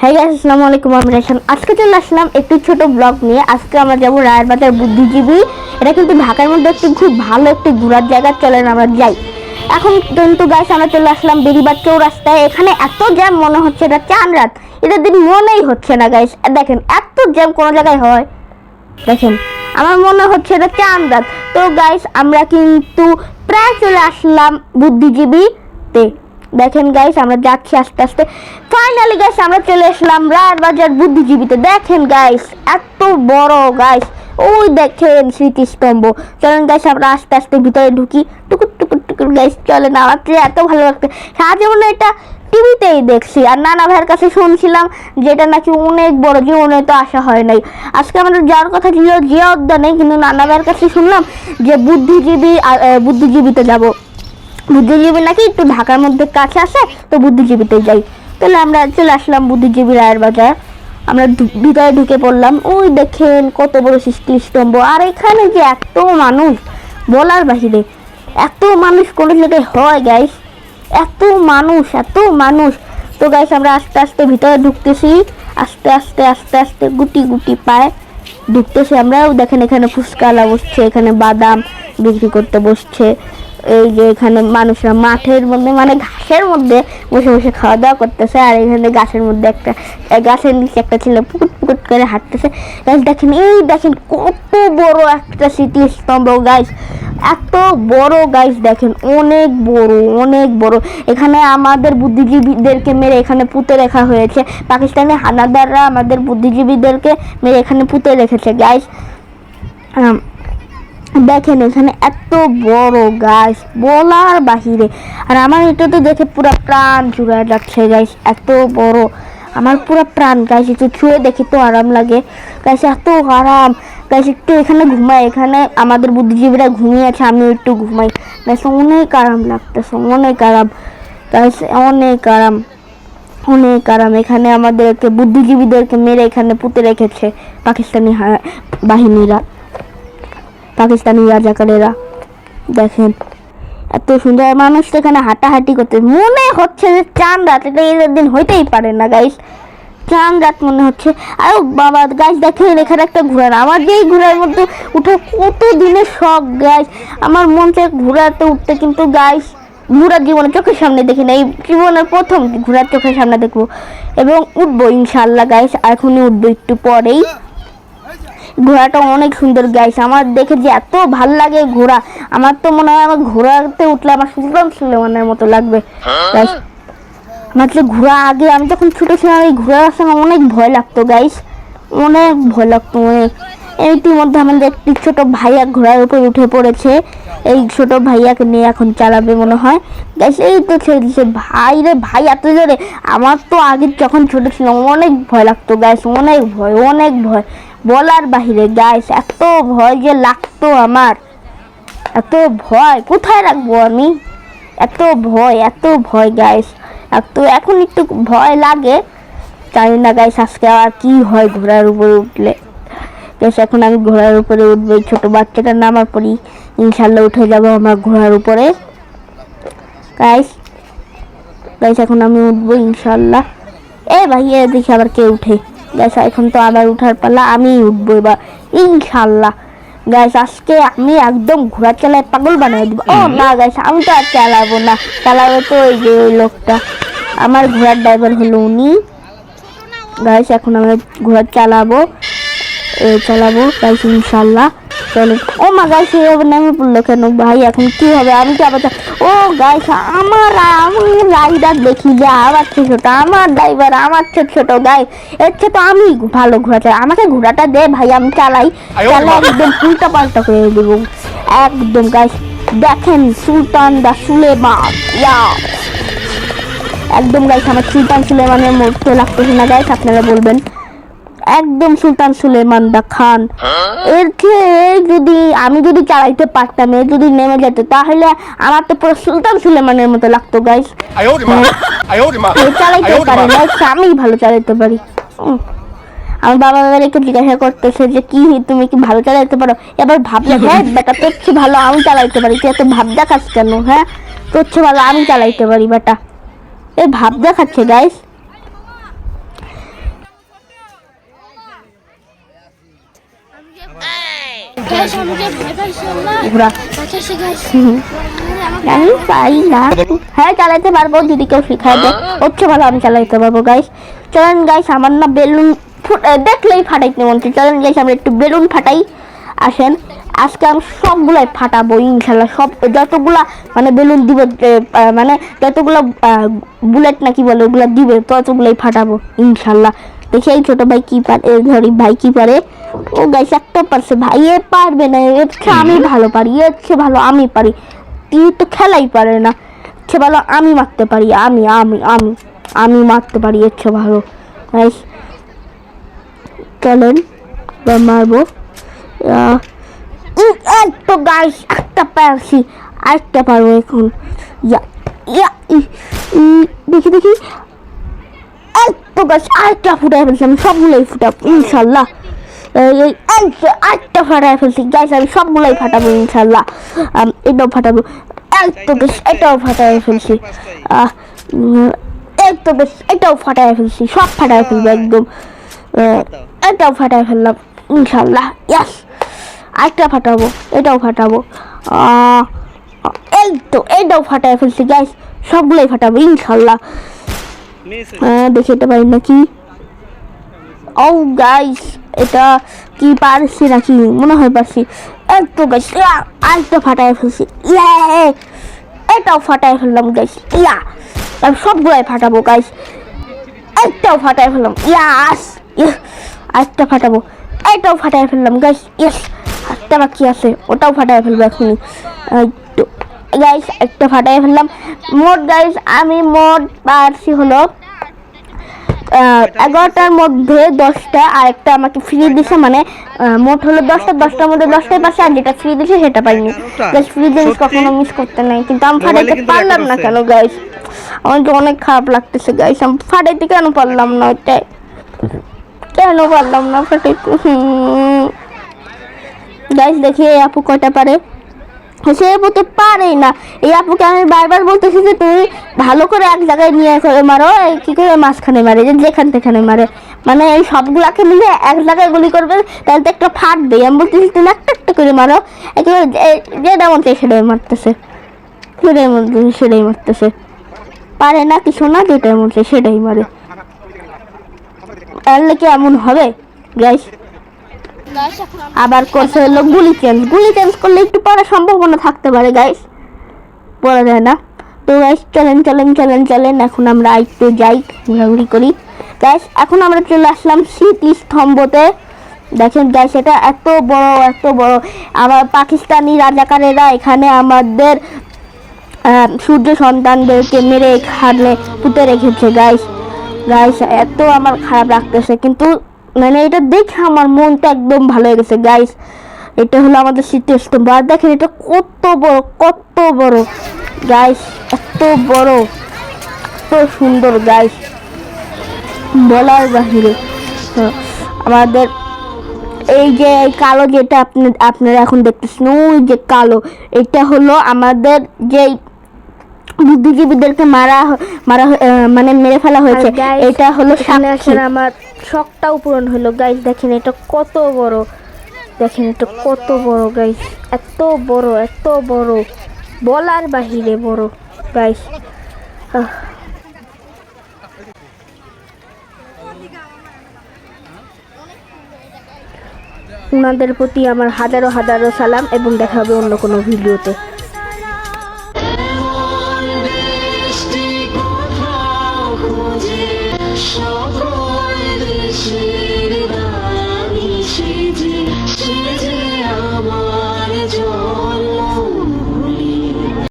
হ্যাঁ আসসালামু আলাইকুম আমি রেশান আজকে চলে আসলাম একটি ছোট ব্লগ নিয়ে। আজকে আমরা যাব রায়েরবাজার বুদ্ধিজীবী। এটা কিন্তু ঢাকার মধ্যে একটি খুব ভালো একটি ঘোরার জায়গা। চলেন আমরা যাই। এখন কিন্তু গাছ আমরা চলে আসলাম বেরিবাদ চৌরাস্তায়। এখানে এত জ্যাম মনে হচ্ছে এটা চান রাত। এটা দিন মনেই হচ্ছে না গাইস দেখেন, এত জ্যাম কোনো জায়গায় হয়। দেখেন, আমার মনে হচ্ছে এটা চান রাত। তো গাইস আমরা কিন্তু প্রায় চলে আসলাম বুদ্ধিজীবীতে। দেখেন গাইস আমরা যাচ্ছি আস্তে আস্তে। ফাইনালি গাইস আমরা চলে আসলাম রাজবাজার বাজার বুদ্ধিজীবীতে। দেখেন গাইস এত বড় গাইস ওই দেখেন স্মৃতিস্তম্ভ। চলেন গাইস আমরা আস্তে আস্তে ভিতরে ঢুকি। টুকুর টুকুর টুকুর গাইস চলেন আমার এত ভালো লাগছে। সারা জীবনে এটা টিভিতেই দেখছি। আর নানা ভাইয়ের কাছে শুনছিলাম যেটা নাকি অনেক বড় জীবনে তো আসা হয় নাই। আজকে আমাদের যাওয়ার কথা ছিল জিয়া উদ্যানে কিন্তু নানা ভাইয়ের কাছে শুনলাম যে বুদ্ধিজীবী বুদ্ধিজীবীতে যাব। বুদ্ধিজীবী নাকি একটু ঢাকার মধ্যে কাছে আসে তো বুদ্ধিজীবীতে যাই। তাহলে আমরা চলে আসলাম বুদ্ধিজীবী রায়ের বাজার। আমরা ভিতরে ঢুকে পড়লাম। ওই দেখেন কত বড় সৃষ্টি স্তম্ভ। আর এখানে যে এত মানুষ, বলার বাহিরে এত মানুষ কোনো জায়গায় হয় গাইস এত মানুষ এত মানুষ। তো গাইস আমরা আস্তে আস্তে ভিতরে ঢুকতেছি। আস্তে আস্তে আস্তে আস্তে গুটি গুটি পায় ঢুকতেছি আমরাও। দেখেন এখানে ফুচকালা বসছে, এখানে বাদাম বিক্রি করতে বসছে। এই যে এখানে মানুষরা মাঠের মধ্যে মানে ঘাসের মধ্যে বসে বসে খাওয়া দাওয়া করতেছে। আর এখানে গাছের মধ্যে একটা গাছের নিচে একটা ছেলে পুকুট পুকুট করে হাঁটতেছে। গাছ দেখেন, এই দেখেন কত বড় একটা স্মৃতিস্তম্ভ গাছ এত বড় গাছ দেখেন, অনেক বড় অনেক বড়। এখানে আমাদের বুদ্ধিজীবীদেরকে মেরে এখানে পুঁতে রাখা হয়েছে। পাকিস্তানি হানাদাররা আমাদের বুদ্ধিজীবীদেরকে মেরে এখানে পুঁতে রেখেছে গাছ দেখেন এখানে এত বড় গাছ, বলার বাহিরে। আর আমার এটা তো দেখে পুরো প্রাণ জুড়ে যাচ্ছে গাছ এত বড়। আমার পুরো প্রাণ গাছ একটু ছুঁয়ে দেখি তো আরাম লাগে। গাছ এত আরাম। গাছ একটু এখানে ঘুমাই, এখানে আমাদের বুদ্ধিজীবীরা ঘুমিয়ে আছে, আমিও একটু ঘুমাই। গাছ অনেক আরাম লাগতেছে, অনেক আরাম। গাছ অনেক আরাম অনেক আরাম। এখানে আমাদেরকে, বুদ্ধিজীবীদেরকে মেরে এখানে পুঁতে রেখেছে পাকিস্তানি বাহিনীরা। পাকিস্তানি রাজাকারেরা। দেখেন, এত সুন্দর মানুষ এখানে হাঁটাহাঁটি করতে। মনে হচ্ছে যে চান রাত এটা এদের দিন হইতেই পারে না গাইস চান রাত মনে হচ্ছে। আর বাবা গাছ দেখেন, এখানে একটা ঘোড়া আমার যেই ঘোড়ার মধ্যে উঠে কত দিনের শখ গাছ আমার মন চায় ঘোড়াতে উঠতে, কিন্তু গাইস ঘোড়ার জীবনে চোখের সামনে দেখি না। এই জীবনের প্রথম ঘোড়ার চোখের সামনে দেখব। এবং উঠবো ইনশাল্লাহ গাইস এখনই উঠবো একটু পরেই। ঘোড়াটা অনেক সুন্দর গাইস। আমার দেখে যে এত ভালো লাগে ঘোড়া আমার তো মনে হয় আমার ঘোড়াতে উঠলে আমার সুলতান সুলেমানের মতো লাগবে। গাইস আমার যে ঘোড়া আগে আমি যখন ছোট ছিলাম এই ঘোড়ার সঙ্গে অনেক ভয় লাগতো গাইস। অনেক ভয় লাগতো অনেক ইতিমধ্যে আমাদের একটি ছোট ভাইয়া ঘোড়ার উপর উঠে পড়েছে। এই ছোট ভাইয়াকে নিয়ে এখন চালাবে মনে হয়। গাইস এই তো ছেড়ে দিচ্ছে ভাই রে ভাই এত জোরে। আমার তো আগে যখন ছোট ছিলাম অনেক ভয় লাগতো গাইস অনেক ভয় অনেক ভয়। বলার বাহিরে গাইস এত ভয় যে লাগতো আমার। এত ভয়, কোথায় রাখব আমি? এত ভয় এত ভয় গাইস এত এখন একটু ভয় লাগে। জানি না গাইস আজকে আর কি হয় ঘোড়ার উপরে উঠলে। গাইস এখন আমি ঘোড়ার উপরে উঠবো, এই ছোট বাচ্চাটার নামার পরই ইনশাল্লাহ উঠে যাব আমার ঘোড়ার উপরে। গাইস গাইস এখন আমি উঠবো ইনশাল্লাহ। এ ভাই এ দেখি আবার কে উঠে? গাইস এখন তো আবার উঠার পালা আমি উঠবো এবার। ইনশাল্লাহ গাইস আজকে আমি একদম ঘোড়া চালায় পাগল বানাই দিব। ও না গাইস আমি তো আর চালাবো না। চালাবো তো ওই যে ওই লোকটা। আমার ঘোড়ার ড্রাইভার হলো উনি। গাইস এখন আমরা ঘোড়া চালাবো। চালাবো। গাইস ইনশাল্লাহ চলো। ও মা গাইস এইভাবে নেমে পড়ল কেন? ভাই এখন কি হবে? আমি কি আবার ও গাইস আমার আমি রাইডার দেখি যে আমার ছোট ছোট আমার ড্রাইভার আমার ছোট ছোট গাই এর চেয়ে তো আমি ভালো চালাই আমাকে ঘোড়াটা দে ভাই আমি চালাই। চালাই একদম উল্টা পাল্টা করে দেবো। একদম গাইস দেখেন সুলতান দা সুলেমান। একদম গাইস আমার সুলতান সুলেমানের মতো লাগতেছে না গাইস আপনারা বলবেন। একদম সুলতান সুলেমান দা খান। এর থেকে যদি আমি যদি চালাইতে পারতাম এর যদি নেমে যেত তাহলে আমার তো পুরো সুলতান সুলেমানের মতো লাগতো গাইস চালাইতে আমি ভালো চালাইতে পারি। আমার বাবা এবার একটু জিজ্ঞাসা করতেছে যে কি তুমি কি ভালো চালাইতে পারো? এবার ভাবলে হ্যাঁ বেটা তোর চেয়ে ভালো আমি চালাইতে পারি। তুই এত ভাব দেখাস কেন হ্যাঁ? তোর চেয়ে ভালো আমি চালাইতে পারি বেটা। এই ভাব দেখাচ্ছে গাইস আমি না। হ্যাঁ চালাইতে পারব যদি কেউ শিখায় দেয়। হচ্ছে ভালো আমি চালাইতে পারব গাইস চলেন গাইস আমার না বেলুন দেখলেই ফাটাইতে মন। চলেন গাইস আমরা একটু বেলুন ফাটাই। আসেন। আজকে আমি সবগুলাই ফাটাবো ইনশাল্লাহ। সব যতগুলা মানে বেলুন দিবে মানে যতগুলো বুলেট নাকি বলে ওগুলো দিবে ততগুলাই ফাটাবো ইনশাল্লাহ। দেখি এই ছোট ভাই কি পারে ধরি ভাই কি পারে? ও গাইস একটা পারছে ভাই এ পারবে না এর আমি ভালো পারি এর চেয়ে ভালো আমি পারি। তুই তো খেলাই পারে না সে ভালো আমি মারতে পারি আমি আমি আমি আমি মারতে পারি এর ভালো। গাইস চলেন এবার মারবো। তো গাইস একটা পারছি আরেকটা পারব এখন। ইয়া ইয়া দেখি দেখি। তো গাছ, আরেকটা ফুটাই ফেলছি আমি, সবগুলোই ফুটাবো, ইনশাল্লাহ। এই আরেকটা ফাটাই ফেলছি গাছ আমি সবগুলোই ফাটাবো, ইনশাল্লাহ। এটাও ফাটাবো তো বেশ, এটাও ফাটাই ফেলছি। তো বেশ, এটাও ফাটাই ফেলছি, সব ফাটাই ফেলব, একদম। এটাও ফাটাই ফেললাম, ইনশাল্লাহ ইয়াস আরেকটা ফাটাবো, এটাও ফাটাবো। এই তো, এটাও ফাটাই ফেলছি গাইস সবগুলোই ফাটাবো, ইনশাল্লাহ। দেখে এটা পারি নাকি? ও গাইস এটা কি পারছি নাকি? মনে হয় পারছি। একটু গাইস আরেকটা ফাটাই ফেলছি। এটাও ফাটাই ফেললাম গাইস ইয়া। আমি সবগুলাই ফাটাবো গাইস একটাও ফাটাই ফেললাম। ইয়াস আরেকটা ফাটাবো। এটাও ফাটাই ফেললাম গাইস ইয়েস একটা বাকি আছে। ওটাও ফাটাই ফেলব এখনই। গাইস একটা ফাটাই ফেললাম। মোট গাইস আমি মোট পারছি হলো এগারোটার মধ্যে দশটা আর একটা আমাকে ফ্রি দিছে মানে মোট হলো দশটা দশটার মধ্যে দশটাই পাশে আর যেটা ফ্রি দিছে সেটা পাইনি। গাইস ফ্রি জিনিস কখনো মিস করতে নাই। কিন্তু আমি ফাটাইতে পারলাম না কেন গাইস আমার তো অনেক খারাপ লাগতেছে গাইস আমি ফাটাইতে কেন পারলাম না ওইটাই? কেন পারলাম না ফাটাইতে? গাইস দেখি আপু কয়টা পারে? সে আপু তো পারেই না। এই আপুকে আমি বারবার বলতেছি যে তুমি ভালো করে এক জায়গায় নিয়ে করে মারো, এই কি করে মাঝখানে মারে, যে যেখান তেখানে মারে। মানে এই সবগুলাকে মিলে এক জায়গায় গুলি করবে, তাহলে তো একটা ফাটবে আমি বলতেছি, তুমি একটা একটা করে মারো। একেবারে যেটা চাই সেটাই মারতেছে। সেটাই মন সেটাই মারতেছে। পারে না কিছু না যেটাই চাই সেটাই মারে। তাহলে কি এমন হবে? গাইস আবার করছে হলো গুলি চেঞ্জ গুলি চেঞ্জ করলে একটু পড়ার সম্ভাবনা থাকতে পারে গাইস পড়া যায় না। তো গাইস চলেন চলেন চলেন চলেন এখন আমরা একটু যাই ঘোরাঘুরি করি। গাইস এখন আমরা চলে আসলাম স্মৃতিস্তম্ভতে। দেখেন গাইস এটা এত বড় এত বড়। আমার পাকিস্তানি রাজাকারেরা এখানে আমাদের সূর্য সন্তানদেরকে মেরে এখানে পুঁতে রেখেছে গাইস গাইস এত আমার খারাপ লাগতেছে। কিন্তু মানে এটা দেখে আমার মনটা একদম ভালো হয়ে গেছে গাইস এটা হলো আমাদের স্মৃতিস্তম্ভ আর দেখেন এটা কত বড় কত বড়। গাইস এত বড়। এত সুন্দর গাইস বলার বাহিরে। হ্যাঁ, আমাদের এই যে কালো যেটা আপনি আপনারা এখন দেখতেছেন ওই যে কালো। এটা হলো আমাদের যেই বুদ্ধিজীবীদেরকে মারা মারা মানে মেরে ফেলা হয়েছে। এটা হলো সাক্ষী। আমার শখটাও পূরণ হলো। গাইস দেখেন এটা কত বড়। দেখেন এটা কত বড় গাইস এত বড় এত বড়। বলার বাহিরে বড় গাইস ওনাদের প্রতি আমার হাজারো হাজারো সালাম এবং দেখা হবে অন্য কোনো ভিডিওতে।